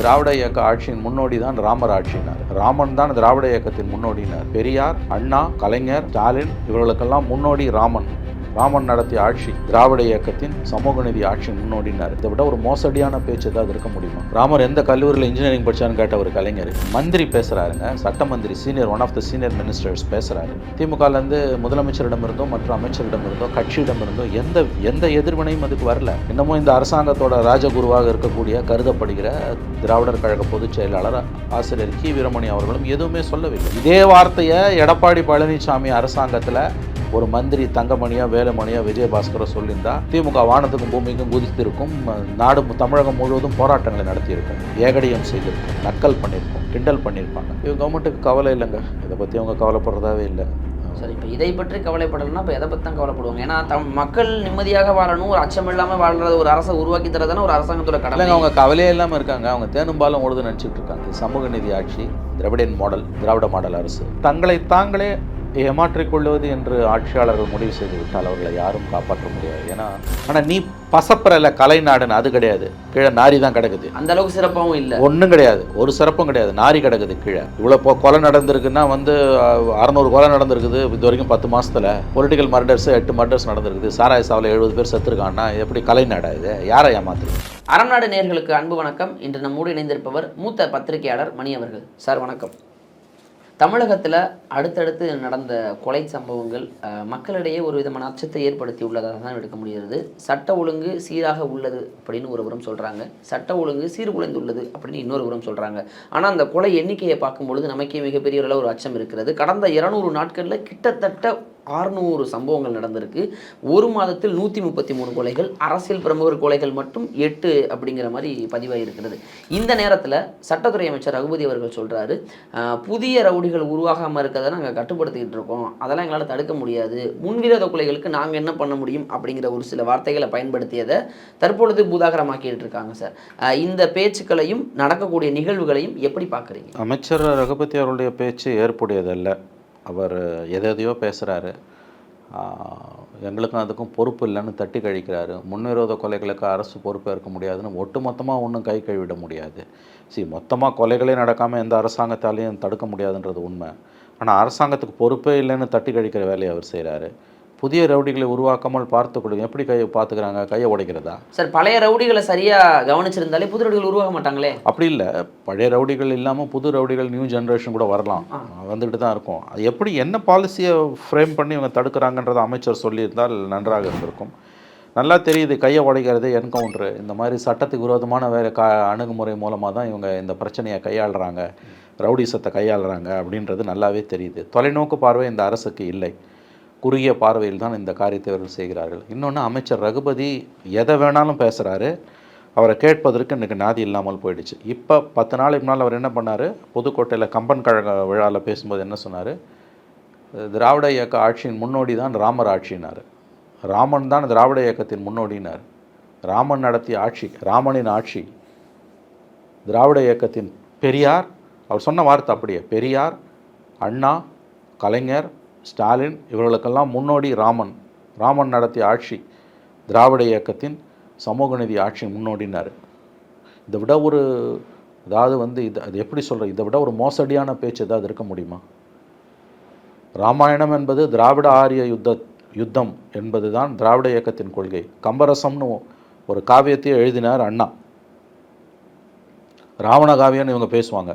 திராவிட இயக்க ஆட்சியின் முன்னோடி தான் ராமர் ஆட்சியினார். ராமன் தான் திராவிட இயக்கத்தின் முன்னோடினார் பெரியார் அண்ணா கலைஞர் ஸ்டாலின் இவர்களுக்கெல்லாம் முன்னோடி ராமன். ராமன் நடத்திய ஆட்சி திராவிட இயக்கத்தின் சமூக நீதி ஆட்சி முன்னோடினார். இதை விட ஒரு மோசடியான பேச்சு ஏதாவது இருக்க முடியுமா? ராமர் எந்த கல்லூரியில் இன்ஜினியரிங் படிச்சான்னு கேட்ட ஒரு கலைஞர். மந்திரி பேசுறாருங்க. சட்ட மந்திரி senior one of the senior ministers பேசுறாரு. திமுகலேருந்து முதலமைச்சரிடமிருந்தோ மற்ற அமைச்சரிடமிருந்தோ கட்சியிடமிருந்தோ எந்த எந்த எதிர்வினையும் அதுக்கு வரல. இன்னமும் இந்த அரசாங்கத்தோட ராஜகுருவாக இருக்கக்கூடிய கருதப்படுகிற திராவிடர் கழக பொதுச் செயலாளர் ஆசிரியர் கி. வீரமணி அவர்களும் எதுவுமே சொல்லவில்லை. இதே வார்த்தையை எடப்பாடி பழனிசாமி அரசாங்கத்தில் ஒரு மந்திரி தங்கமணியா வேலுமணியா விஜயபாஸ்கரோ சொல்லியிருந்தா திமுக வானத்துக்கும் பூமிக்கும் குதித்திருக்கும் நாடு தமிழகம் முழுவதும் போராட்டங்களை நடத்தியிருக்கும் ஏகடியம் செய்திருக்கும் நக்கல் பண்ணியிருக்கும் கிண்டல் பண்ணியிருப்பாங்க. இவங்க கவர்மெண்ட்டுக்கு கவலை இல்லைங்க. இதை பற்றி அவங்க கவலைப்படுறதாவே இல்லை. சரி இப்போ இதை பற்றி கவலைப்படலைன்னா இப்போ எதை பற்றி தான் கவலைப்படுவாங்க? ஏன்னா தம் மக்கள் நிம்மதியாக வாழணும் ஒரு அச்சம் இல்லாமல் வாழ்றது ஒரு அரசை உருவாக்கி தரதானே ஒரு அரசாங்கத்தோட கடமை. அவங்க கவலையே இல்லாமல் இருக்காங்க. அவங்க தேனும்பாலும் உழுது நினச்சிட்டு இருக்காங்க. சமூக நீதி ஆட்சி திராவிடன் மாடல் திராவிட மாடல் அரசு. தங்களை தாங்களே ஏமாற்றிக் கொள்வது என்று ஆட்சியாளர்கள் முடிவு செய்து விட்டால் அவர்களை யாரும் காப்பாற்ற முடியாது. ஏன்னா ஆனால் நீ பசப்பரல கலைநாடுன்னு அது கிடையாது. கீழே நாரி தான் கிடக்குது. அந்த அளவுக்கு சிறப்பாகவும் இல்லை. ஒன்றும் கிடையாது. ஒரு சிறப்பும் கிடையாது. நாரி கிடக்குது கீழே. இவ்வளோ இப்போ கொலை நடந்திருக்குன்னா வந்து அறநூறு கொலை நடந்திருக்குது. இது வரைக்கும் பத்து மாசத்துல பொலிட்டிக்கல் மர்டர்ஸ் எட்டு மர்டர்ஸ் நடந்திருக்குது. சாராய சாவில் எழுபது பேர் செத்துருக்காங்கன்னா எப்படி கலைநாடா இது? யாரை ஏமாத்துறது? அறநாடு நேர்களுக்கு அன்பு வணக்கம். இன்று நம்மோடு இணைந்திருப்பவர் மூத்த பத்திரிகையாளர் மணி அவர்கள். சார் வணக்கம். தமிழகத்தில் அடுத்தடுத்து நடந்த கொலை சம்பவங்கள் மக்களிடையே ஒரு விதமான அச்சத்தை ஏற்படுத்தி உள்ளதாக தான் எடுக்க முடிகிறது. சட்ட ஒழுங்கு சீராக உள்ளது அப்படின்னு ஒருபுறம் சொல்கிறாங்க சட்ட ஒழுங்கு சீர்குலைந்துள்ளது அப்படின்னு இன்னொரு புறம் சொல்கிறாங்க ஆனால் அந்த கொலை எண்ணிக்கையை பார்க்கும்பொழுது நமக்கே மிகப்பெரிய அளவு ஒரு அச்சம் இருக்கிறது. கடந்த இருநூறு நாட்களில் கிட்டத்தட்ட ஆறுநூறு சம்பவங்கள் நடந்திருக்கு. ஒரு மாதத்தில் நூற்றி முப்பத்தி மூணு கொலைகள் அரசியல் பிரமுகர் கொலைகள் மட்டும் எட்டு அப்படிங்கிற மாதிரி பதிவாகிருக்கிறது இந்த நேரத்தில் சட்டத்துறை அமைச்சர் ரகுபதி அவர்கள் சொல்கிறாரு புதிய ரவுடிகள் உருவாகாமல் இருக்கிறத நாங்கள் கட்டுப்படுத்திக்கிட்டு இருக்கோம். அதெல்லாம் எங்களால் தடுக்க முடியாது. முன்விரோத கொலைகளுக்கு நாங்கள் என்ன பண்ண முடியும்? அப்படிங்கிற ஒரு சில வார்த்தைகளை பயன்படுத்தியதை தற்பொழுது பூதாகரமாக்கிட்டு இருக்காங்க சார். இந்த பேச்சுக்களையும் நடக்கக்கூடிய நிகழ்வுகளையும் எப்படி பார்க்குறீங்க? அமைச்சர் ரகுபதி அவருடைய பேச்சு ஏற்புடையதல்ல. அவர் எதையோ பேசுகிறாரு எங்களுக்கும் அதுக்கும் பொறுப்பு இல்லைன்னு தட்டி கழிக்கிறாரு. முன்விரோத கொலைகளுக்கு அரசு பொறுப்பேற்க முடியாதுன்னு ஒட்டுமொத்தமாக ஒன்றும் கை கழுவிட முடியாது. சரி மொத்தமாக கொலைகளே நடக்காமல் எந்த அரசாங்கத்தாலையும் தடுக்க முடியாதுன்றது உண்மை. ஆனால் அரசாங்கத்துக்கு பொறுப்பே இல்லைன்னு தட்டி கழிக்கிற வேலையை அவர் செய்கிறாரு புதிய ரவுடிகளை உருவாக்காமல் பார்த்துக்கொள்ளுங்க எப்படி கையை பார்த்துக்கிறாங்க? கையை உடைக்கிறதா? சார் பழைய ரவுடிகளை சரியாக கவனிச்சிருந்தாலே புது ரவுடிகள் உருவாக மாட்டாங்களே? அப்படி இல்லை. பழைய ரவுடிகள் இல்லாமல் புது ரவுடிகள் நியூ ஜென்ரேஷன் கூட வரலாம். வந்துக்கிட்டு தான் இருக்கும். அது எப்படி என்ன பாலிசியை ஃப்ரேம் பண்ணி இவங்க தடுக்கிறாங்கன்றதை அமைச்சர் சொல்லியிருந்தால் நன்றாக இருந்திருக்கும். நல்லா தெரியுது கையை உடைக்கிறது என்கவுண்டரு இந்த மாதிரி சட்டத்துக்கு விரோதமான வேறு கா அணுகுமுறை மூலமாக தான் இவங்க இந்த பிரச்சனையை கையாளுறாங்க. ரவுடிசத்தை கையாளுறாங்க அப்படின்றது நல்லாவே தெரியுது. தொலைநோக்கு பார்வை இந்த அரசுக்கு இல்லை. குறுகிய பார்வையில் தான் இந்த காரியத்தை அவர்கள் செய்கிறார்கள். இன்னொன்று அமைச்சர் ரகுபதி எதை வேணாலும் பேசுகிறாரு அவரை கேட்பதற்கு இன்றைக்கி நாதி இல்லாமல் போயிடுச்சு. இப்போ பத்து நாளைக்கு முன்னால் அவர் என்ன பண்ணார்? புதுக்கோட்டையில் கம்பன் கழக விழாவில் பேசும்போது என்ன சொன்னார்? திராவிட இயக்க ஆட்சியின் முன்னோடி தான் ராமர் ஆட்சினார். ராமன் தான் திராவிட இயக்கத்தின் முன்னோடினார். ராமன் நடத்திய ஆட்சி ராமனின் ஆட்சி திராவிட இயக்கத்தின் பெரியார் அவர் சொன்ன வார்த்தை அப்படியே பெரியார் அண்ணா கலைஞர் ஸ்டாலின் இவர்களுக்கெல்லாம் முன்னோடி ராமன். ராமன் நடத்திய ஆட்சி திராவிட இயக்கத்தின் சமூக நீதி ஆட்சி முன்னோடினார். இதை விட ஒரு அதாவது வந்து இது அது எப்படி சொல்கிறது இதை விட ஒரு மோசடியான பேச்சு ஏதாவது இருக்க முடியுமா? ராமாயணம் என்பது திராவிட ஆரிய யுத்த யுத்தம் என்பது தான் திராவிட இயக்கத்தின் கொள்கை. கம்பரசம்னு ஒரு காவியத்தையே எழுதினார் அண்ணா. ராவண காவியம்னு இவங்க பேசுவாங்க.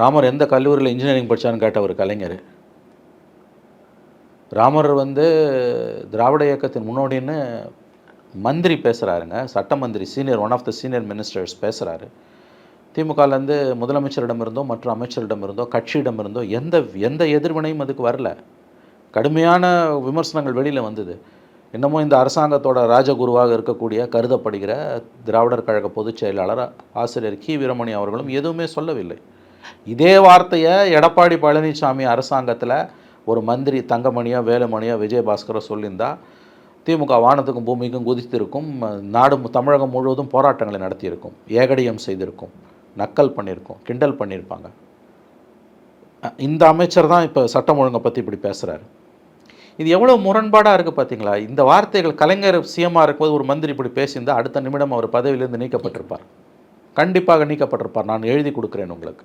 ராமர் எந்த கல்லூரியில் இன்ஜினியரிங் படிச்சான்னு கேட்ட ஒரு கலைஞர். ராமர் வந்து திராவிட இயக்கத்தின் முன்னோடின்னு மந்திரி பேசுகிறாருங்க சட்ட மந்திரி senior one of the senior ministers பேசுகிறாரு திமுகலேருந்து முதலமைச்சரிடமிருந்தோ மற்ற அமைச்சரிடமிருந்தோ கட்சியிடமிருந்தோ எந்த எந்த எதிர்வினையும் அதுக்கு வரல. கடுமையான விமர்சனங்கள் வெளியில் வந்தது. இன்னமும் இந்த அரசாங்கத்தோட ராஜகுருவாக இருக்கக்கூடிய கருதப்படுகிற திராவிடர் கழக பொதுச் செயலாளர் ஆசிரியர் கி. வீரமணி அவர்களும் எதுவுமே சொல்லவில்லை. இதே வார்த்தையை எடப்பாடி பழனிசாமி அரசாங்கத்தில் ஒரு மந்திரி தங்கமணியா வேலுமணியா விஜயபாஸ்கரோ சொல்லியிருந்தா திமுக வானத்துக்கும் பூமிக்கும் குதித்திருக்கும் நாடு தமிழகம் முழுவதும் போராட்டங்களை நடத்தியிருக்கும் ஏகடியம் செய்திருக்கும் நக்கல் பண்ணியிருக்கும் கிண்டல் பண்ணியிருப்பாங்க. இந்த அமைச்சர் தான் இப்போ சட்டம் ஒழுங்கை பற்றி இப்படி பேசுகிறாரு இது எவ்வளோ முரண்பாடாக இருக்குது பார்த்தீங்களா இந்த வார்த்தைகள் கலைஞர் சிஎம்மாக இருக்கும்போது ஒரு மந்திரி இப்படி பேசியிருந்தால் அடுத்த நிமிடம் அவர் பதவியிலிருந்து நீக்கப்பட்டிருப்பார். கண்டிப்பாக நீக்கப்பட்டிருப்பார். நான் எழுதி கொடுக்குறேன் உங்களுக்கு.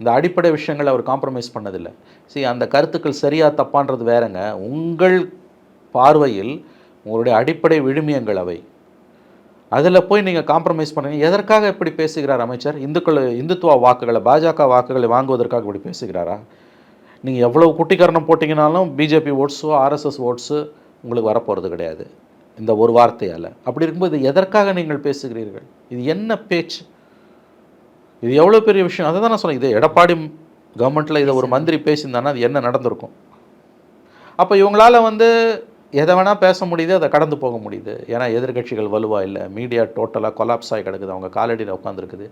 இந்த அடிப்படை விஷயங்கள் அவர் காம்ப்ரமைஸ் பண்ணதில்லை. சரி அந்த கருத்துக்கள் சரியா தப்பான்றது வேறங்க. உங்கள் பார்வையில் உங்களுடைய அடிப்படை விழுமியங்கள் அவை. அதில் போய் நீங்கள் காம்ப்ரமைஸ் பண்ணுங்க. எதற்காக இப்படி பேசுகிறார் அமைச்சர்? இந்துக்கள் இந்துத்துவ வாக்குகளை பாஜக வாக்குகளை வாங்குவதற்காக இப்படி பேசுகிறாரா? நீங்கள் எவ்வளோ குட்டிக்கரணம் போட்டிங்கனாலும் பிஜேபி ஓட்ஸோ ஆர்எஸ்எஸ் ஓட்ஸு உங்களுக்கு வரப்போகிறது கிடையாது. இந்த ஒரு வார்த்தையால். அப்படி இருக்கும்போது எதற்காக நீங்கள் பேசுகிறீர்கள்? இது என்ன பேச்சு? இது எவ்வளோ பெரிய விஷயம்? அதை தான் நான் சொன்னேன். இது எடப்பாடி கவர்மெண்ட்டில் இதை ஒரு மந்திரி பேசியிருந்தானா அது என்ன நடந்திருக்கும்? அப்போ இவங்களால வந்து எதை வேணால் பேச முடியுது அதை கடந்து போக முடியுது. ஏன்னா எதிர்க்கட்சிகள் வலுவா இல்லை. மீடியா டோட்டலாக கொலாப்ஸ் ஆகி கிடக்குது. அவங்க காலடியில் உட்காந்துருக்குது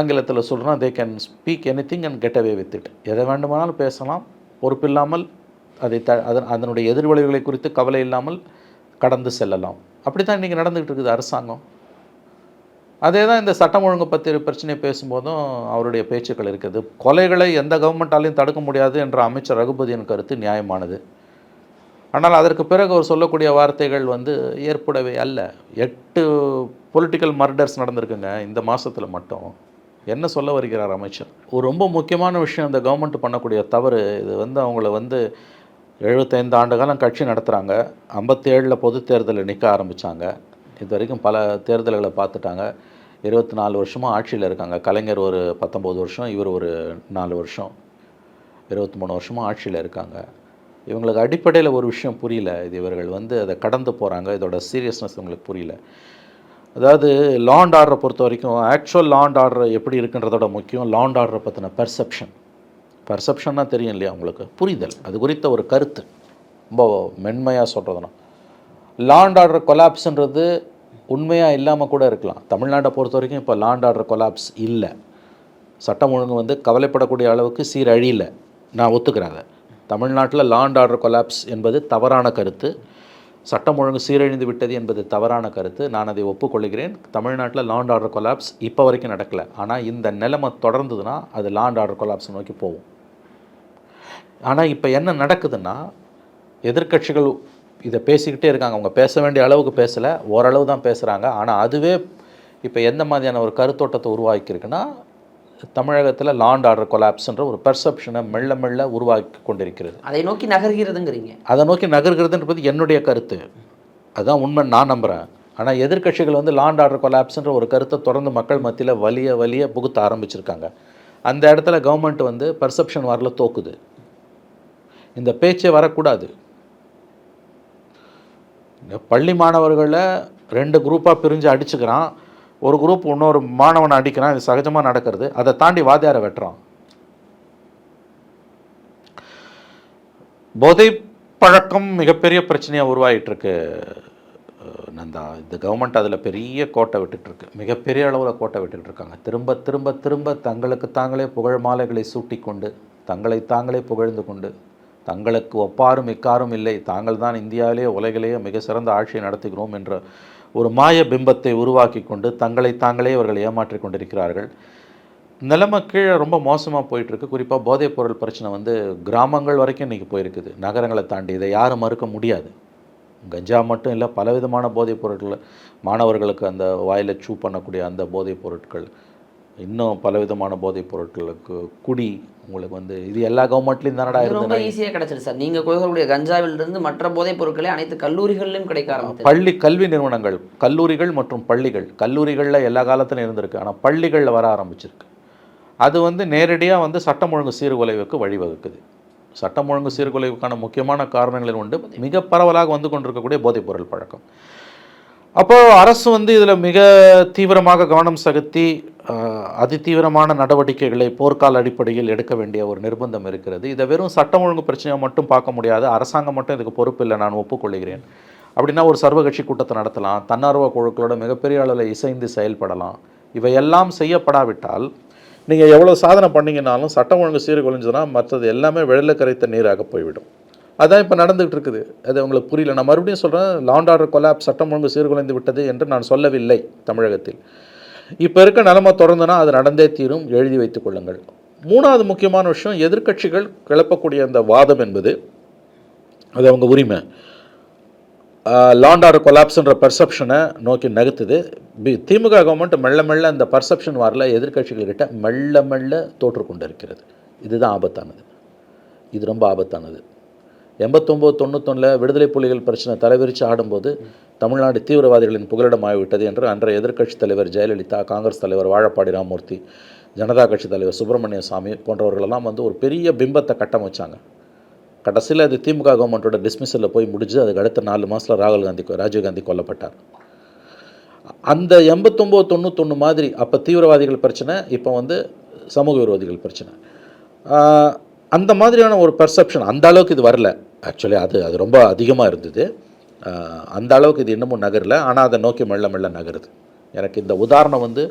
ஆங்கிலத்தில் சொல்கிறோம் they can speak anything and get away with it எதை வேண்டுமானாலும் பேசலாம். பொறுப்பில்லாமல் அதை த அதன் அதனுடைய எதிர்விளைவுகளை குறித்து கவலை இல்லாமல் கடந்து செல்லலாம். அப்படி தான் இன்றைக்கி நடந்துகிட்டு இருக்குது அரசாங்கம். அதே தான் இந்த சட்டம் ஒழுங்கு பற்றி பிரச்சனையை பேசும்போதும் அவருடைய பேச்சுக்கள் இருக்குது. கொலைகளை எந்த கவர்மெண்ட்டாலையும் தடுக்க முடியாது என்ற அமைச்சர் ரகுபதியின் கருத்து நியாயமானது. ஆனால் அதற்கு பிறகு அவர் சொல்லக்கூடிய வார்த்தைகள் வந்து ஏற்படவே அல்ல. எட்டு பொலிட்டிக்கல் மர்டர்ஸ் நடந்திருக்குங்க இந்த மாதத்தில் மட்டும். என்ன சொல்ல வருகிறார் அமைச்சர்? ஒரு ரொம்ப முக்கியமான விஷயம் இந்த கவர்மெண்ட் பண்ணக்கூடிய தவறு. இது வந்து அவங்கள வந்து எழுபத்தைந்து ஆண்டு காலம் கட்சி நடத்துகிறாங்க ஐம்பத்தேழில் பொது தேர்தலில் நிற்க ஆரம்பித்தாங்க இது வரைக்கும் பல தேர்தல்களை பார்த்துட்டாங்க. இருபத்தி நாலு வருஷமாக ஆட்சியில் இருக்காங்க. கலைஞர் ஒரு பத்தொம்போது வருஷம் இவர் ஒரு நாலு வருஷம் இருபத்தி மூணு வருஷமாக ஆட்சியில் இருக்காங்க. இவங்களுக்கு அடிப்படையில் ஒரு விஷயம் புரியல. இது இவர்கள் வந்து அதை கடந்து போகிறாங்க இதோட சீரியஸ்னஸ் இவங்களுக்கு புரியல. அதாவது லாண்ட் ஆர்டரை பொறுத்த வரைக்கும் ஆக்சுவல் லாண்ட் ஆர்டர் எப்படி இருக்குன்றதோட முக்கியம் லாண்ட் ஆர்டரை பற்றின பெர்செப்ஷன் பர்செப்ஷன்னா தெரியும் இல்லையா உங்களுக்கு? புரிதல். அது குறித்த ஒரு கருத்து. ரொம்ப மென்மையாக சொல்கிறதுனா லாண்ட் ஆர்டர் கொலாப்ஸுன்றது உண்மையாக இல்லாமல் கூட இருக்கலாம். தமிழ்நாட்டை பொறுத்த வரைக்கும் இப்போ லாண்ட் ஆர்டர் கொலாப்ஸ் இல்லை. சட்டம் ஒழுங்கு வந்து கவலைப்படக்கூடிய அளவுக்கு சீரழியில். நான் ஒத்துக்கிறேன் அதை. தமிழ்நாட்டில் லாண்ட் ஆர்டர் கொலாப்ஸ் என்பது தவறான கருத்து. சட்டம் ஒழுங்கு சீரழிந்து விட்டது என்பது தவறான கருத்து. நான் அதை ஒப்புக்கொள்கிறேன். தமிழ்நாட்டில் லாண்ட் ஆர்டர் கொலாப்ஸ் இப்போ வரைக்கும் நடக்கலை. ஆனால் இந்த நிலைமை தொடர்ந்ததுன்னா அது லாண்ட் ஆர்டர் கொலாப்ஸ் நோக்கி போகும். ஆனால் இப்போ என்ன நடக்குதுன்னா எதிர்க்கட்சிகள் இதை பேசிக்கிட்டே இருக்காங்க. அவங்க பேச வேண்டிய அளவுக்கு பேசலை. ஓரளவு தான் பேசுகிறாங்க ஆனால் அதுவே இப்போ எந்த மாதிரியான ஒரு கருத்தோட்டத்தை உருவாக்கியிருக்குன்னா தமிழகத்தில் லாண்ட் ஆர்டர் கொலாப்ஸ்ன்ற ஒரு பெர்செப்ஷனை மெல்ல மெல்ல உருவாக்கி கொண்டிருக்கிறது. அதை நோக்கி நகர்கிறதுங்கிறீங்க. அதை நோக்கி நகர்கிறதுன்றது என்னுடைய கருத்து. அதுதான் உண்மை நான் நம்புகிறேன் ஆனால் எதிர்க்கட்சிகள் வந்து லாண்ட் ஆர்டர் கொலாப்ஸ்ன்ற ஒரு கருத்தை தொடர்ந்து மக்கள் மத்தியில் வலிய வலிய புகுத்த ஆரம்பிச்சிருக்காங்க. அந்த இடத்துல கவர்மெண்ட் வந்து பர்செப்ஷன் வரல தோக்குது. இந்த பேச்சே வரக்கூடாது. பள்ளி மாணவர்களை ரெண்டு குரூப்பாக பிரிஞ்சு அடிச்சுக்கிறான். ஒரு குரூப் இன்னொரு மாணவனை அடிக்கிறான். இது சகஜமாக நடக்கிறது. அதை தாண்டி வாத்தியாரை வெட்டுறான். போதை பழக்கம் மிகப்பெரிய பிரச்சனையாக உருவாகிட்டு இருக்கு நந்தா. இந்த கவர்மெண்ட் அதில் பெரிய கோட்டை விட்டுட்டுருக்கு. மிகப்பெரிய அளவில் கோட்டை விட்டுட்டு இருக்காங்க திரும்ப திரும்ப திரும்ப தங்களுக்கு தாங்களே புகழ் மாலைகளை சூட்டிக்கொண்டு தங்களை தாங்களே புகழ்ந்து கொண்டு தங்களுக்கு ஒப்பாரும் இக்காரும் இல்லை. தாங்கள் தான் இந்தியாவிலே உலகிலேயே மிக சிறந்த ஆட்சியை நடத்துகிறோம் என்ற ஒரு மாய பிம்பத்தை உருவாக்கி கொண்டு தங்களை தாங்களே இவர்கள் ஏமாற்றி கொண்டிருக்கிறார்கள். நிலைமை கீழே ரொம்ப மோசமாக போயிட்டுருக்கு. குறிப்பாக போதைப் பொருள் பிரச்சனை வந்து கிராமங்கள் வரைக்கும் இன்றைக்கி போயிருக்குது. நகரங்களை தாண்டி இதை யாரும் மறுக்க முடியாது. கஞ்சா மட்டும் இல்லை பலவிதமான போதைப் பொருட்கள் மாணவர்களுக்கு அந்த வாயில் சூ பண்ணக்கூடிய அந்த போதைப் பொருட்கள் இன்னும் பலவிதமான போதைப் பொருட்களுக்கு குடி உங்களுக்கு வந்து இது எல்லா கவர்மெண்ட்லேயும் தானடா இது ரொம்ப ஈஸியாக கிடைச்சிது சார். நீங்கள் கோயக்கூடிய கஞ்சாவிலிருந்து மற்ற போதைப் பொருட்களே அனைத்து கல்லூரிகளிலும் கிடைக்க ஆரம்பித்தது. பள்ளி கல்வி நிறுவனங்கள் கல்லூரிகள் மற்றும் பள்ளிகள். கல்லூரிகளில் எல்லா காலத்திலும் இருந்திருக்கு. ஆனால் பள்ளிகளில் வர ஆரம்பிச்சிருக்கு. அது வந்து நேரடியாக வந்து சட்டம் ஒழுங்கு சீர்குலைவுக்கு வழிவகுக்குது. சட்டம் ஒழுங்கு சீர்குலைவுக்கான முக்கியமான காரணங்களில் உண்டு மிக பரவலாக வந்து கொண்டிருக்கக்கூடிய போதைப்பொருள் பழக்கம். அப்போ அரசு வந்து இதில் மிக தீவிரமாக கவனம் செலுத்தி அதி அதிதீவிரமான நடவடிக்கைகளை போர்க்கால அடிப்படையில் எடுக்க வேண்டிய ஒரு நிர்பந்தம் இருக்கிறது. இதை வெறும் சட்டம் ஒழுங்கு பிரச்சனையை மட்டும் பார்க்க முடியாது. அரசாங்கம் மட்டும் இதுக்கு பொறுப்பு இல்லை நான் ஒப்புக்கொள்கிறேன். அப்படின்னா ஒரு சர்வகட்சி கூட்டத்தை நடத்தலாம். தன்னார்வ குழுக்களோட மிகப்பெரிய அளவில் இசைந்து செயல்படலாம். இவையெல்லாம் செய்யப்படாவிட்டால் நீங்கள் எவ்வளோ சாதனை பண்ணீங்கன்னாலும் சட்டம் ஒழுங்கு சீர்குலைஞ்சதுன்னா மற்றது எல்லாமே வெள்ளை கரைத்த நீராக போய்விடும். அதான் இப்போ நடந்துகிட்டு இருக்குது. அது உங்களுக்கு புரியல. நான் மறுபடியும் சொல்கிறேன் லாண்ட் ஆர்டர் கொலாப் சட்டம் ஒழுங்கு சீர்குலைந்து விட்டது என்று நான் சொல்லவில்லை தமிழகத்தில். இப்போ இருக்க நிலைமை தொடர்ந்துனா அது நடந்தே தீரும் எழுதி வைத்துக் கொள்ளுங்கள். மூணாவது முக்கியமான விஷயம் எதிர்க்கட்சிகள் கிளப்பக்கூடிய அந்த வாதம் என்பது அது அவங்க உரிமை. லாண்ட் கொலாப்ஸுன்ற கொலாப்ஸ்ன்ற பர்செப்ஷனை நோக்கி நகர்த்துது. பி திமுக கவர்மெண்ட் மெல்ல மெல்ல அந்த பர்செப்ஷன் வரல எதிர்கட்சிகள்கிட்ட மெல்ல மெல்ல தோற்று கொண்டிருக்கிறது இதுதான் ஆபத்தானது. இது ரொம்ப ஆபத்தானது. எண்பத்தொம்போது தொண்ணூத்தொன்னில் விடுதலை புலிகள் பிரச்சனை தலைவிரித்து ஆடும்போது தமிழ்நாடு தீவிரவாதிகளின் புகலிடம் ஆகிவிட்டது என்று அன்றைய எதிர்க்கட்சி தலைவர் ஜெயலலிதா காங்கிரஸ் தலைவர் வாழப்பாடி ராமூர்த்தி ஜனதா கட்சி தலைவர் சுப்பிரமணிய சாமி போன்றவர்களெல்லாம் வந்து ஒரு பெரிய பிம்பத்தை கட்டமைச்சாங்க கடைசியில் அது திமுக கவர்மெண்ட்டோட டிஸ்மிஸில் போய் முடிஞ்சு அதுக்கு அடுத்த நாலு மாதத்தில் ராகுல் காந்தி ராஜீவ்காந்தி கொல்லப்பட்டார். அந்த எண்பத்தொம்போது தொண்ணூத்தொன்று மாதிரி அப்போ தீவிரவாதிகள் பிரச்சனை இப்போ வந்து சமூக விரோதிகள் பிரச்சனை. அந்த மாதிரியான ஒரு பர்செப்ஷன் அந்த அளவுக்கு இது வரல. ஆக்சுவலி அது அது ரொம்ப அதிகமாக இருந்தது. அந்த அளவுக்கு இது இன்னமும் நகரல. ஆனால் அதை நோக்கி மெல்ல மெல்ல நகருது. எனக்கு இந்த உதாரணம் வந்து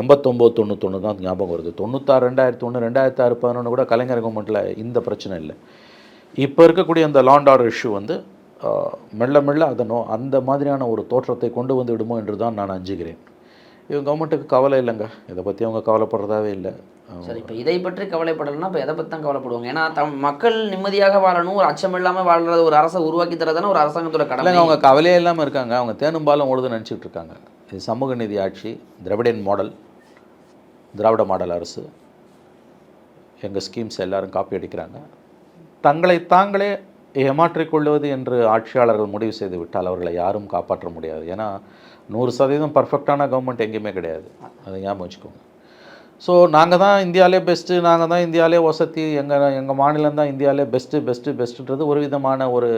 எண்பத்தொம்போது தொண்ணூத்தொன்று தான் ஞாபகம் வருது. தொண்ணூத்தாறு ரெண்டாயிரத்தி ஒன்று ரெண்டாயிரத்தி ஆறு பதினொன்று கூட கலைஞர் கவர்மெண்ட்டில் இந்த பிரச்சனை இல்லை. இப்போ இருக்கக்கூடிய அந்த லாண்ட் ஆர்டர் இஷ்யூ வந்து மெல்ல மெல்ல அதை நோ அந்த மாதிரியான ஒரு தோற்றத்தை கொண்டு வந்து விடுமோ என்று தான் நான் அஞ்சுகிறேன். இவங்க கவர்மெண்ட்டுக்கு கவலை இல்லைங்க. இதை பற்றி அவங்க கவலைப்படுறதாவே இல்லை. சரி இப்போ இதை பற்றி கவலைப்படலைன்னா இப்போ எதை பற்றி தான் கவலைப்படுவாங்க? ஏன்னா தம் மக்கள் நிம்மதியாக வாழணும் ஒரு அச்சம் இல்லாமல் வாழ்றது ஒரு அரசை உருவாக்கி தரதானே ஒரு அரசாங்கத்தோட கடமை. இல்லைங்க அவங்க கவலையே இல்லாமல் இருக்காங்க. அவங்க தேனும் பாலும் ஓடுதுன்னு நினச்சிட்டு இருக்காங்க. இது சமூக நீதி ஆட்சி திராவிடன் மாடல் திராவிட மாடல் அரசு. எங்கள் ஸ்கீம்ஸ் எல்லாரும் காப்பி அடிக்கிறாங்க. தங்களை தாங்களே ஏமாற்றிக் கொள்வது என்று ஆட்சியாளர்கள் முடிவு செய்து விட்டால் அவர்களை யாரும் காப்பாற்ற முடியாது. ஏன்னா நூறு சதவீதம் பர்ஃபெக்டான கவர்மெண்ட் எங்கேயுமே கிடையாது. அதை ஞாபகம் வச்சுக்கோங்க. ஸோ நாங்கள் தான் இந்தியாவிலே பெஸ்ட்டு நாங்கள் தான் இந்தியாவிலே வசதி எங்கள் எங்கள் மாநிலம் தான் இந்தியாவிலே பெஸ்ட்டு பெஸ்ட்டு பெஸ்ட்டுன்றது ஒரு விதமான ஒரு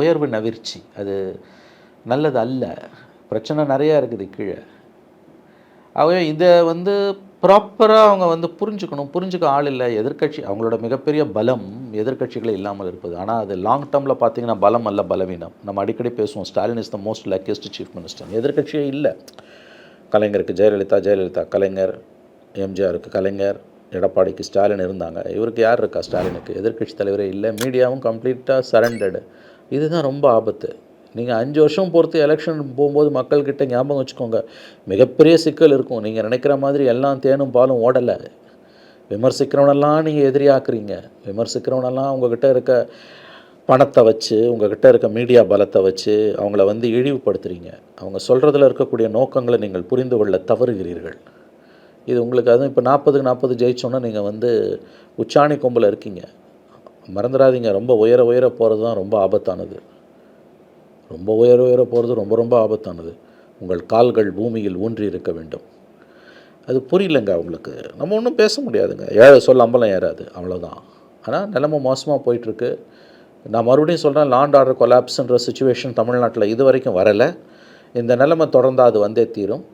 உயர்வு நவிர்ச்சி. அது நல்லது அல்ல. பிரச்சனை நிறையா இருக்குது கீழே. ஆகவே இதை வந்து ப்ராப்பராக அவங்க வந்து புரிஞ்சுக்கணும். புரிஞ்சுக்க ஆள் இல்லை. எதிர்க்கட்சி அவங்களோட மிகப்பெரிய பலம் எதிர்க்கட்சிகளே இல்லாமல் இருப்பது. ஆனால் அது லாங் டேர்மில் பார்த்தீங்கன்னா பலம் அல்ல பலவீனம். நம்ம அடிக்கடி பேசுவோம் Stalin is the most luckiest chief minister எதிர்க்கட்சியே இல்லை. கலைஞருக்கு ஜெயலலிதா ஜெயலலிதா கலைஞர் எம்ஜிஆருக்கு கலைஞர் எடப்பாடிக்கு ஸ்டாலின் இருந்தாங்க. இவருக்கு யார் இருக்கா ஸ்டாலினுக்கு? எதிர்க்கட்சி தலைவரே இல்லை. மீடியாவும் கம்ப்ளீட்டாக சரண்டடு இதுதான் ரொம்ப ஆபத்து. நீங்கள் அஞ்சு வருஷம் பொறுத்து எலெக்ஷன் போகும்போது மக்கள்கிட்ட ஞாபகம் வச்சுக்கோங்க. மிகப்பெரிய சிக்கல் இருக்கும். நீங்கள் நினைக்கிற மாதிரி எல்லாம் தேனும் பாலும் ஓடலை. விமர்சிக்கிறவனெல்லாம் நீங்கள் எதிரியாக்குறீங்க. விமர்சிக்கிறவனெல்லாம் உங்ககிட்ட இருக்க பணத்தை வச்சு உங்ககிட்ட இருக்க மீடியா பலத்தை வச்சு அவங்கள வந்து இழிவுபடுத்துகிறீங்க அவங்க சொல்கிறதுல இருக்கக்கூடிய நோக்கங்களை நீங்கள் புரிந்து கொள்ள தவறுகிறீர்கள். இது உங்களுக்கு அதுவும் இப்போ நாற்பதுக்கு நாற்பது ஜெயிச்சோன்னா நீங்கள் வந்து உச்சாணி கொம்பில் இருக்கீங்க. மறந்துடாதீங்க. ரொம்ப உயர உயர போகிறது தான் ரொம்ப ஆபத்தானது. ரொம்ப உயர உயர போகிறது ரொம்ப ரொம்ப ஆபத்தானது. உங்கள் கால்கள் பூமியில் ஊன்றி இருக்க வேண்டும். அது புரியலங்க அவங்களுக்கு. நம்ம ஒன்றும் பேச முடியாதுங்க. ஏழை சொல்ல அம்பலம் ஏறாது. அவ்வளோதான் ஆனால் நிலமை மோசமாக போயிட்டுருக்கு. நான் மறுபடியும் சொல்கிறேன் லாண்ட் ஆர்டர் கொலாப்ஸுன்ற சுச்சுவேஷன் தமிழ்நாட்டில் இது வரைக்கும் வரலை. இந்த நிலைமை தொடர்ந்தால் அது வந்தே தீரும்.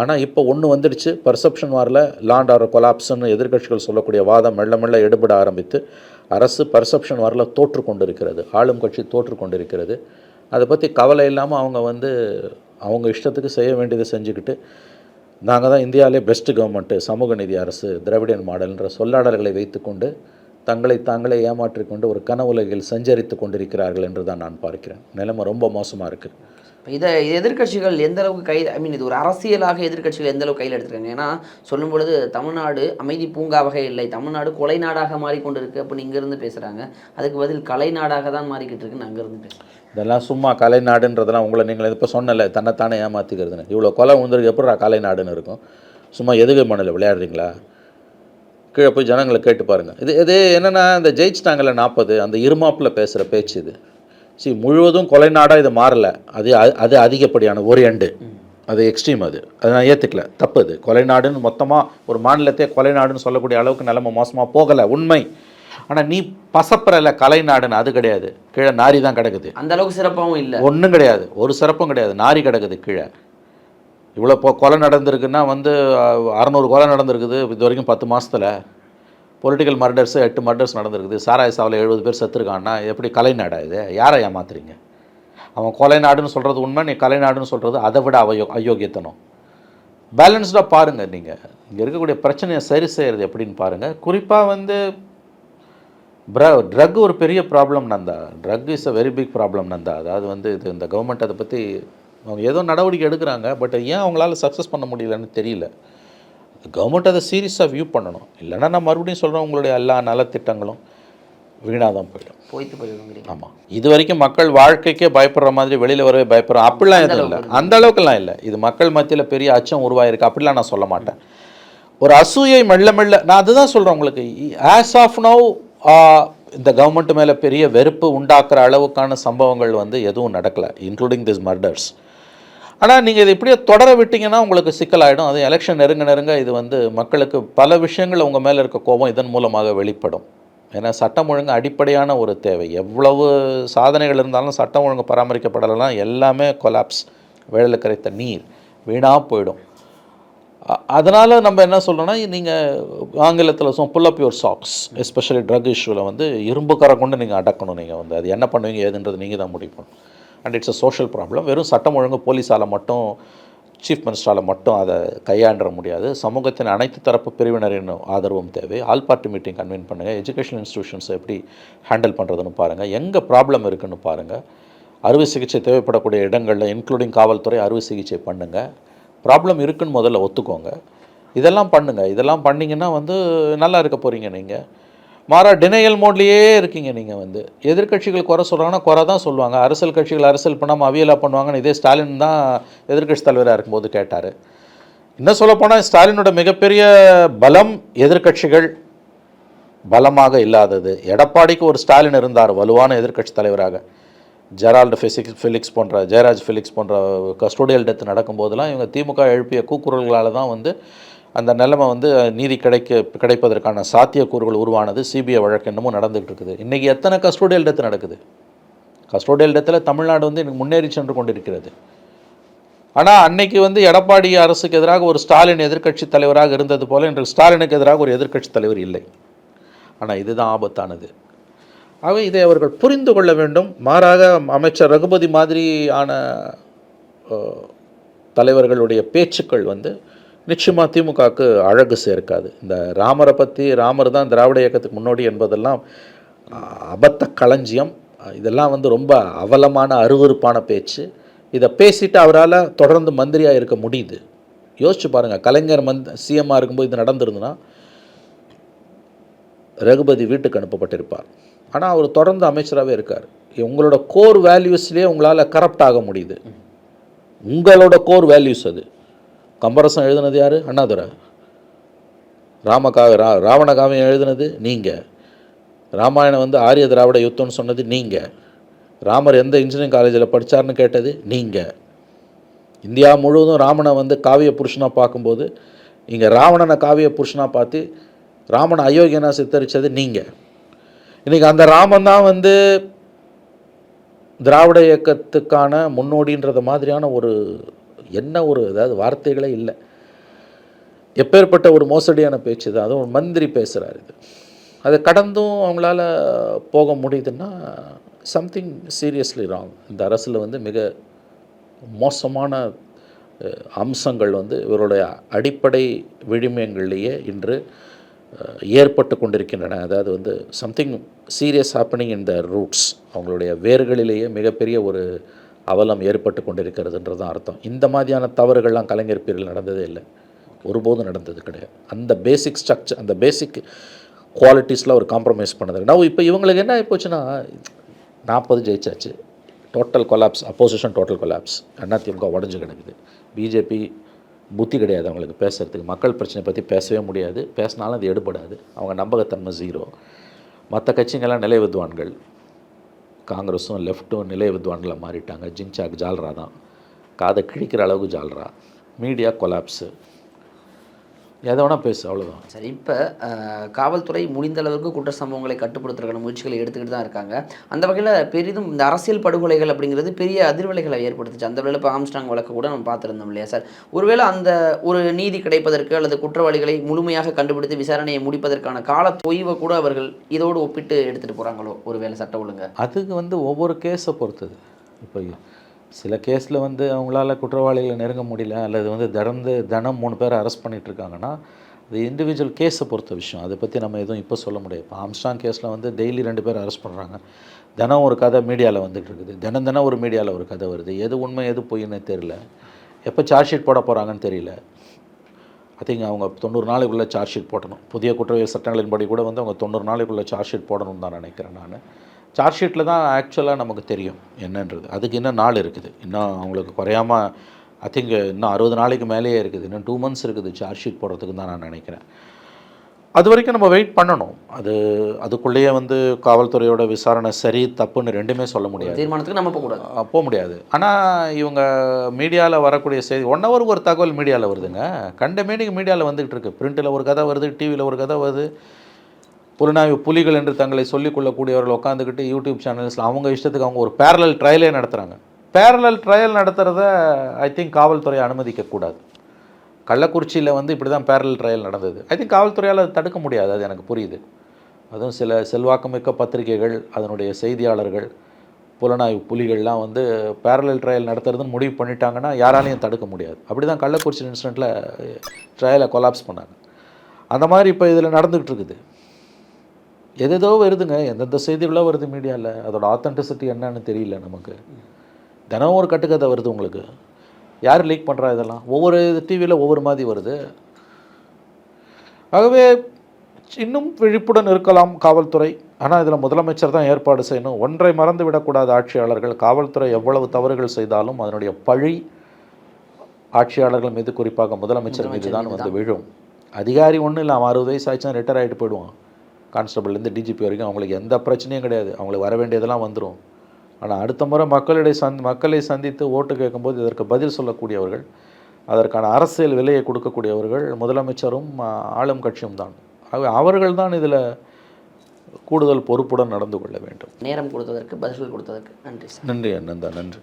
ஆனால் இப்போ ஒன்று வந்துடுச்சு. பர்செப்ஷன் வரல லாண்ட் ஆர்டர் கொலாப்ஸ்னு எதிர்க்கட்சிகள் சொல்லக்கூடிய வாதம் மெல்ல மெல்ல எடுபட ஆரம்பித்து அரசு பர்செப்ஷன் வரல தோற்று கொண்டிருக்கிறது ஆளும் கட்சி தோற்று கொண்டிருக்கிறது அதை பற்றி கவலை இல்லாமல் அவங்க வந்து அவங்க இஷ்டத்துக்கு செய்ய வேண்டியதை செஞ்சுக்கிட்டு நாங்கள் தான் இந்தியாவிலே பெஸ்ட் கவர்மெண்ட்டு சமூக நீதி அரசு திராவிடியன் மாடல்ன்ற சொல்லாடல்களை வைத்துக்கொண்டு தங்களை தாங்களே ஏமாற்றிக்கொண்டு ஒரு கனவுலகில் சஞ்சரித்து கொண்டிருக்கிறார்கள் என்று தான் நான் பார்க்கிறேன். நிலைமை ரொம்ப மோசமாக இருக்குது இதை எதிர்க்கட்சிகள் எந்த அளவுக்கு கை ஐ மீன் இது ஒரு அரசியலாக எதிர்க்கட்சிகள் எந்த அளவுக்கு கையில் எடுத்துருக்காங்க? ஏன்னா சொல்லும் பொழுது தமிழ்நாடு அமைதி பூங்காவாக இல்லை. தமிழ்நாடு கொலை நாடாக மாறிக்கொண்டிருக்கு அப்படின்னு இங்கேருந்து பேசுகிறாங்க அதுக்கு பதில் கலை நாடாக தான் மாறிக்கிட்டு இருக்குன்னு அங்கேருந்து பேசுகிறேன் இதெல்லாம் சும்மா கலை நாடுன்றதெல்லாம் உங்களை நீங்கள் இப்போ சொன்னல தன்னைத்தானே ஏமாற்றிக்கிறதுன்னு இவ்வளோ கொலை வந்துருக்கு கலை நாடுன்னு இருக்கும்? சும்மா எதுக்கு மண்ணில் விளையாடுறீங்களா? கீழே போய் ஜனங்களை கேட்டு பாருங்கள் இது இது என்னென்னா இந்த ஜெயிச்சிட்டாங்கல்ல நாற்பது அந்த இருமாப்பில் பேசுகிற பேச்சு இது. சி முழுவதும் கொலை நாடாக இது மாறல. அது அது அதிகப்படியான ஒரு எண்டு. அது எக்ஸ்ட்ரீம் அது. அதை நான் ஏற்றுக்கல தப்பு அது. கொலை நாடுன்னு மொத்தமாக ஒரு மாநிலத்தையே கொலை நாடுன்னு சொல்லக்கூடிய அளவுக்கு நிலைமை மோசமாக போகலை. உண்மை. ஆனால் நீ பசப்புறல கலை நாடுன்னு அது கிடையாது. கீழே நாரி தான் கிடக்குது. அந்த அளவுக்கு சிறப்பாகவும் இல்லை. ஒன்றும் கிடையாது. ஒரு சிறப்பும் கிடையாது. நாரி கிடக்குது கீழே. இவ்வளோ கொலை நடந்திருக்குன்னா வந்து அறநூறு கொலை நடந்திருக்குது. இது வரைக்கும் பத்து மாசத்துல. பொலிட்டிக்கல் மர்டர்ஸ் எட்டு மர்டர்ஸ் நடந்திருக்குது. சாராய சாவில் எழுபது பேர் செத்துருக்கான்னா எப்படி கலைநாடா இது? யாரை ஏமாத்துறீங்க? அவன் கொலை நாடுன்னு சொல்கிறது உண்மை நீ கலை நாடுன்னு சொல்கிறது அதை விட அவயோ அயோக்கியத்தனம். பேலன்ஸ்டாக பாருங்கள் நீங்கள் இங்கே இருக்கக்கூடிய பிரச்சனையை சரி செய்கிறது எப்படின்னு பாருங்கள் குறிப்பாக வந்து ப்ர ட்ரக் ஒரு பெரிய problem Nanda. Drug is a very big problem Nanda. அதாவது வந்து இது இந்த கவர்மெண்ட் அதை பற்றி அவங்க ஏதோ நடவடிக்கை எடுக்கிறாங்க பட் ஏன் அவங்களால சக்ஸஸ் பண்ண முடியலன்னு தெரியல. கவர்மெண்ட் அதை சீரியஸாக வியூ பண்ணணும். இல்லைன்னா நான் மறுபடியும் சொல்கிறேன் உங்களுடைய எல்லா நலத்திட்டங்களும் வீணாக தான் போயிடும். போய்த்து போயிடுங்கிறீங்க ஆமாம் இது வரைக்கும் மக்கள் வாழ்க்கைக்கே பயப்படுற மாதிரி வெளியில் வரவே பயப்படுறோம் அப்படிலாம் எதுவும் இல்லை. அந்த அளவுக்குலாம் இல்லை. இது மக்கள் மத்தியில் பெரிய அச்சம் உருவாயிருக்கு. அப்படிலாம் நான் சொல்ல மாட்டேன். ஒரு அசூயை மெல்ல மெல்ல நான் அதுதான் சொல்கிறேன் உங்களுக்கு. ஆஸ் ஆஃப் நவ் இந்த கவர்மெண்ட் மேலே பெரிய வெறுப்பு உண்டாக்குற அளவுக்கான சம்பவங்கள் வந்து எதுவும் நடக்கலை இன்க்ளூடிங் திஸ் மர்டர்ஸ் ஆனால் நீங்கள் இதை இப்படியே தொடர விட்டீங்கன்னா உங்களுக்கு சிக்கலாயிடும். அது எலெக்ஷன் நெருங்க நெருங்க இது வந்து மக்களுக்கு பல விஷயங்கள் உங்கள் மேலே இருக்க கோபம் இதன் மூலமாக வெளிப்படும். ஏன்னா சட்டம் ஒழுங்கு அடிப்படையான ஒரு தேவை. எவ்வளவு சாதனைகள் இருந்தாலும் சட்டம் ஒழுங்கு பராமரிக்கப்படலைன்னா எல்லாமே கொலாப்ஸ் வேழல கரைத்த நீர் வீணாக போயிடும். அதனால் நம்ம என்ன சொல்கிறோன்னா நீங்கள் ஆங்கிலத்தில் சொல் pull up your socks especially drug இஷ்யூவில் வந்து இரும்பு கரை கொண்டு நீங்கள் அடக்கணும். நீங்கள் வந்து அது என்ன பண்ணுவீங்க ஏதுன்றது நீங்கள் தான் முடிவு பண்ணணும். And it's a social problem வெறும் சட்டம் ஒழுங்கு போலீஸால் மட்டும் சீஃப் மினிஸ்டரால் மட்டும் அதை கையாண்ட முடியாது. சமூகத்தின் அனைத்து தரப்பு பிரிவினரின் ஆதரவும் தேவை. ஆல் பார்ட்டி மீட்டிங் கன்வீன் பண்ணுங்கள் எஜுகேஷன் இன்ஸ்டிடியூஷன்ஸை எப்படி ஹேண்டில் பண்ணுறதுன்னு பாருங்கள் எங்கே ப்ராப்ளம் இருக்குதுன்னு பாருங்கள் அறுவை சிகிச்சை தேவைப்படக்கூடிய இடங்களில் இன்க்ளூடிங் காவல்துறை அறுவை சிகிச்சை பண்ணுங்கள் ப்ராப்ளம் இருக்குன்னு முதல்ல ஒத்துக்கோங்க. இதெல்லாம் பண்ணுங்கள் இதெல்லாம் பண்ணிங்கன்னா வந்து நல்லா இருக்க போகிறீங்க நீங்கள் மாறா டினையல் மோட்லேயே இருக்கீங்க நீங்கள் வந்து. எதிர்க்கட்சிகள் குறை சொல்கிறாங்கன்னா குறை தான் சொல்லுவாங்க. அரசியல் கட்சிகள் அரசியல் பண்ணாமல் அவியலாக பண்ணுவாங்கன்னு இதே ஸ்டாலின் தான் எதிர்கட்சி தலைவராக இருக்கும்போது கேட்டார். இன்னும் சொல்லப்போனால் ஸ்டாலினோட மிகப்பெரிய பலம் எதிர்க்கட்சிகள் பலமாக இல்லாதது. எடப்பாடிக்கு ஒரு ஸ்டாலின் இருந்தார் வலுவான எதிர்க்கட்சி தலைவராக. ஜெரால்டு ஃபிசிக்ஸ் ஃபிலிக்ஸ் போன்ற ஜெயராஜ் ஃபிலிக்ஸ் போன்ற கஸ்டோடியல் டெத் நடக்கும்போதெல்லாம் இவங்க திமுக எழுப்பிய கூக்குரல்களால் தான் வந்து அந்த நிலைமை வந்து நீதி கிடைக்க கிடைப்பதற்கான சாத்தியக்கூறுகள் உருவானது சிபிஐ வழக்கு இன்னமும் நடந்துகிட்டு இருக்குது. இன்றைக்கி எத்தனை கஸ்டோடியல் டெத் நடக்குது? கஸ்டோடியல் டெத்தில் தமிழ்நாடு வந்து எனக்கு முன்னேறி சென்று கொண்டிருக்கிறது. ஆனால் அன்னைக்கு வந்து எடப்பாடி அரசுக்கு எதிராக ஒரு ஸ்டாலின் எதிர்க்கட்சி தலைவராக இருந்தது போல இன்று ஸ்டாலினுக்கு எதிராக ஒரு எதிர்க்கட்சி தலைவர் இல்லை. ஆனால் இதுதான் ஆபத்தானது. ஆகவே இதை அவர்கள் புரிந்து கொள்ள வேண்டும். மாறாக அமைச்சர் ரகுபதி மாதிரியான தலைவர்களுடைய பேச்சுக்கள் வந்து நிச்சயமாக திமுகவுக்கு அழகு சேர்க்காது. இந்த ராமரை பற்றி ராமர் தான் திராவிட இயக்கத்துக்கு முன்னோடி என்பதெல்லாம் அபத்த களஞ்சியம். இதெல்லாம் வந்து ரொம்ப அவலமான அருவருப்பான பேச்சு. இதை பேசிட்டு அவரால் தொடர்ந்து மந்திரியாக இருக்க முடியுது. யோசிச்சு பாருங்கள் கலைஞர் மந்த் சிஎம்மாக இருக்கும்போது இது நடந்திருந்துன்னா ரகுபதி வீட்டுக்கு அனுப்பப்பட்டிருப்பார். ஆனால் அவர் தொடர்ந்து அமைச்சராகவே இருக்கார். உங்களோட கோர் வேல்யூஸ்லேயே உங்களால் கரப்ட் ஆக முடியுது. உங்களோட கோர் வேல்யூஸ் அது. கம்பரசம் எழுதினது யார்? அண்ணாதுரை. ராமகாவ ரா ராவணகாவியம் எழுதினது நீங்கள் ராமாயணம் வந்து ஆரிய திராவிட யுத்தம்னு சொன்னது நீங்கள் ராமர் எந்த இன்ஜினியரிங் காலேஜில் படித்தார்னு கேட்டது நீங்கள் இந்தியா முழுவதும் ராமனை வந்து காவிய புருஷனாக பார்க்கும்போது இங்கே ராவணனை காவிய புருஷனாக பார்த்து ராமனை அயோக்கியனா சித்தரித்தது நீங்கள் இன்றைக்கி அந்த ராமன் தான் வந்து திராவிட இயக்கத்துக்கான முன்னோடின்றது மாதிரியான ஒரு என்ன ஒரு அதாவது வார்த்தைகளே இல்லை. எப்பேற்பட்ட ஒரு மோசடியான பேச்சு தான். அதுவும் ஒரு மந்திரி பேசுகிறார் இது. அதை கடந்தும் அவங்களால போக முடியுதுன்னா சம்திங் சீரியஸ்லி ராங் இந்த அரசில் வந்து மிக மோசமான அம்சங்கள் வந்து இவருடைய அடிப்படை விழுமியங்கள்லேயே இன்று ஏற்பட்டு கொண்டிருக்கின்றன. அதாவது வந்து something serious happening in the roots அவங்களுடைய வேர்களிலேயே மிகப்பெரிய ஒரு அவலம் ஏற்பட்டு கொண்டிருக்கிறதுன்றது தான் அர்த்தம். இந்த மாதிரியான தவறுகள்லாம் கலைஞர் பீரியல் நடந்ததே இல்லை. ஒருபோதும் நடந்தது கிடையாது. அந்த பேசிக் ஸ்ட்ரக்சர் அந்த பேசிக் குவாலிட்டிஸில் ஒரு காம்ப்ரமைஸ் பண்ணது நான் இப்போ இவங்களுக்கு என்ன ஆகிப்போச்சுன்னா நாற்பது ஜெயிச்சாச்சு. Total collapse opposition total collapse AIADMK உடஞ்சு கிடக்குது. பிஜேபி புத்தி கிடையாது அவங்களுக்கு பேசுகிறதுக்கு மக்கள் பிரச்சனை பற்றி பேசவே முடியாது. பேசினாலும் அது எடுபடாது. அவங்க நம்பகத்தன்மை ஜீரோ மற்ற கட்சிங்கெல்லாம் நிலை வித்வான்கள் காங்கிரஸும் லெஃப்ட்டும் நிலை வித்வான்களை மாறிட்டாங்க. ஜின்சாக் ஜால்ரா தான். காதை கிழிக்கிற அளவுக்கு ஜால்ரா. Media collapse. எதை வேணால் பேசு அவ்வளோதான் சரி இப்போ காவல்துறை முடிந்த அளவுக்கு குற்ற சம்பவங்களை கட்டுப்படுத்துறதுக்கான முயற்சிகளை எடுத்துக்கிட்டு தான் இருக்காங்க. அந்த வகையில் பெரிதும் இந்த அரசியல் படுகொலைகள் அப்படிங்கிறது பெரிய அதிர்வலைகளை ஏற்படுத்துச்சு. அந்த வேளை இப்போ ஆம்ஸ்டாங் வழக்கு கூட நம்ம பார்த்துருந்தோம் இல்லையா சார்? ஒருவேளை அந்த ஒரு நீதி கிடைப்பதற்கு அல்லது குற்றவாளிகளை முழுமையாக கண்டுபிடித்து விசாரணையை முடிப்பதற்கான கால தொய்வை கூட அவர்கள் இதோடு ஒப்பிட்டு எடுத்துகிட்டு போகிறாங்களோ ஒருவேளை சட்ட ஒழுங்க? அதுக்கு வந்து ஒவ்வொரு கேஸை பொறுத்தது. இப்போ சில கேஸில் வந்து அவங்களால குற்றவாளிகளை நெருங்க முடியல அல்லது வந்து திறந்து தினம் மூணு பேரை அரெஸ்ட் பண்ணிகிட்ருக்காங்கன்னா அது இண்டிவிஜுவல் கேஸை பொறுத்த விஷயம். அதை பற்றி நம்ம எதுவும் இப்போ சொல்ல முடியாது. இப்போ ஆம்ஸ்டாங் கேஸில் வந்து டெய்லி ரெண்டு பேர் அரெஸ்ட் பண்ணுறாங்க தினம் ஒரு கதை மீடியாவில் வந்துட்டு இருக்குது. தினம் தினம் ஒரு மீடியாவில் ஒரு கதை வருது. எது உண்மை எது பொய்ன்னு தெரியல. எப்போ சார்ஜ் ஷீட் போட போகிறாங்கன்னு தெரியல. ஐ திங்க் அவங்க தொண்ணூறு நாளைக்குள்ளே சார்ஜ் ஷீட் போடணும். புதிய குற்றவியல் சட்டங்களின்படி கூட வந்து அவங்க தொண்ணூறு நாளைக்குள்ளே சார்ஜ் ஷீட் போடணும்னு தான் நினைக்கிறேன் நான். சார்ஜ் ஷீட்டில் தான் ஆக்சுவலாக நமக்கு தெரியும் என்னன்றது. அதுக்கு இன்னும் நாள் இருக்குது. இன்னும் அவங்களுக்கு குறையாம ஐ திங்க் இன்னும் அறுபது நாளைக்கு மேலேயே இருக்குது. இன்னும் டூ மந்த்ஸ் இருக்குது சார்ஜ் ஷீட் போடுறதுக்கு தான் நான் நினைக்கிறேன். அது வரைக்கும் நம்ம வெயிட் பண்ணணும். அது அதுக்குள்ளேயே வந்து காவல்துறையோட விசாரணை சரி தப்புன்னு ரெண்டுமே சொல்ல முடியாது. தீர்மானத்துக்கு நம்ம போகக்கூடாது. போக முடியாது. ஆனால் இவங்க மீடியாவில் வரக்கூடிய செய்தி ஒன் ஹவருக்கு ஒரு தகவல் மீடியாவில் வருதுங்க. கண்ட மேனிக்கு மீடியாவில் வந்துகிட்டு இருக்கு. பிரிண்டில் ஒரு கதை வருது டிவியில் ஒரு கதை வருது. புலனாய்வு புலிகள் என்று தங்களை சொல்லிக்கொள்ளக்கூடியவர்கள் உட்காந்துக்கிட்டு யூடியூப் சேனல்ஸில் அவங்க இஷ்டத்துக்கு அவங்க ஒரு பேரலல் ட்ரையலே நடத்துகிறாங்க பேரலல் ட்ரையல் நடத்துகிறத ஐ திங்க் காவல்துறை அனுமதிக்கக்கூடாது கள்ளக்குறிச்சியில் வந்து இப்படி தான் பேரலல் ட்ரையல் நடந்தது. ஐ திங்க் காவல்துறையால் அது தடுக்க முடியாது அது எனக்கு புரியுது. அதுவும் சில செல்வாக்குமிக்க பத்திரிகைகள் அதனுடைய செய்தியாளர்கள் புலனாய்வு புலிகள்லாம் வந்து பேரலல் ட்ரையல் நடத்துறதுன்னு முடிவு பண்ணிட்டாங்கன்னா யாராலையும் தடுக்க முடியாது. அப்படி தான் கள்ளக்குறிச்சி இன்சிடெண்ட்டில் ட்ரையலை கொலாப்ஸ் பண்ணாங்க. அந்த மாதிரி இப்போ இதில் நடந்துக்கிட்டு இருக்குது. எதேதோ வருதுங்க. எந்தெந்த செய்திகளோ வருது மீடியாவில் அதோட ஆத்தென்டிசிட்டி என்னன்னு தெரியல நமக்கு. தினமும் ஒரு கட்டுக்கதை வருது உங்களுக்கு. யார் லீக் பண்ணுறா இதெல்லாம்? ஒவ்வொரு டிவியில் ஒவ்வொரு மாதிரி வருது. ஆகவே இன்னும் விழிப்புடன் இருக்கலாம் காவல்துறை. ஆனால் இதில் முதலமைச்சர் தான் ஏற்பாடு செய்யணும். ஒன்றை மறந்து விடக்கூடாது ஆட்சியாளர்கள். காவல்துறை எவ்வளவு தவறுகள் செய்தாலும் அதனுடைய பழி ஆட்சியாளர்கள் மீது குறிப்பாக முதலமைச்சர் மீது தான் வந்து விழும். அதிகாரி ஒன்றும் இல்லை. அவன் அறுபது வயசு ஆச்சுன்னா ரிட்டையர் ஆகிட்டு போயிடுவான். கான்ஸ்டபிள்லேருந்து டிஜிபி வரைக்கும் அவங்களுக்கு எந்த பிரச்சனையும் கிடையாது. அவங்களுக்கு வர வேண்டியதெல்லாம் வந்துடும் ஆனால் அடுத்த முறை மக்களிடையே சந்த் மக்களை சந்தித்து ஓட்டு கேட்கும்போது இதற்கு பதில் சொல்லக்கூடியவர்கள் அதற்கான அரசியல் விலையை கொடுக்கக்கூடியவர்கள் முதலமைச்சரும் ஆளும் கட்சியும் தான். ஆகவே அவர்கள் தான் இதில் கூடுதல் பொறுப்புடன் நடந்து கொள்ள வேண்டும். நேரம் கொடுத்ததற்கு பதில்கள் கொடுத்ததற்கு நன்றி நன்றி அண்ணந்தா நன்றி.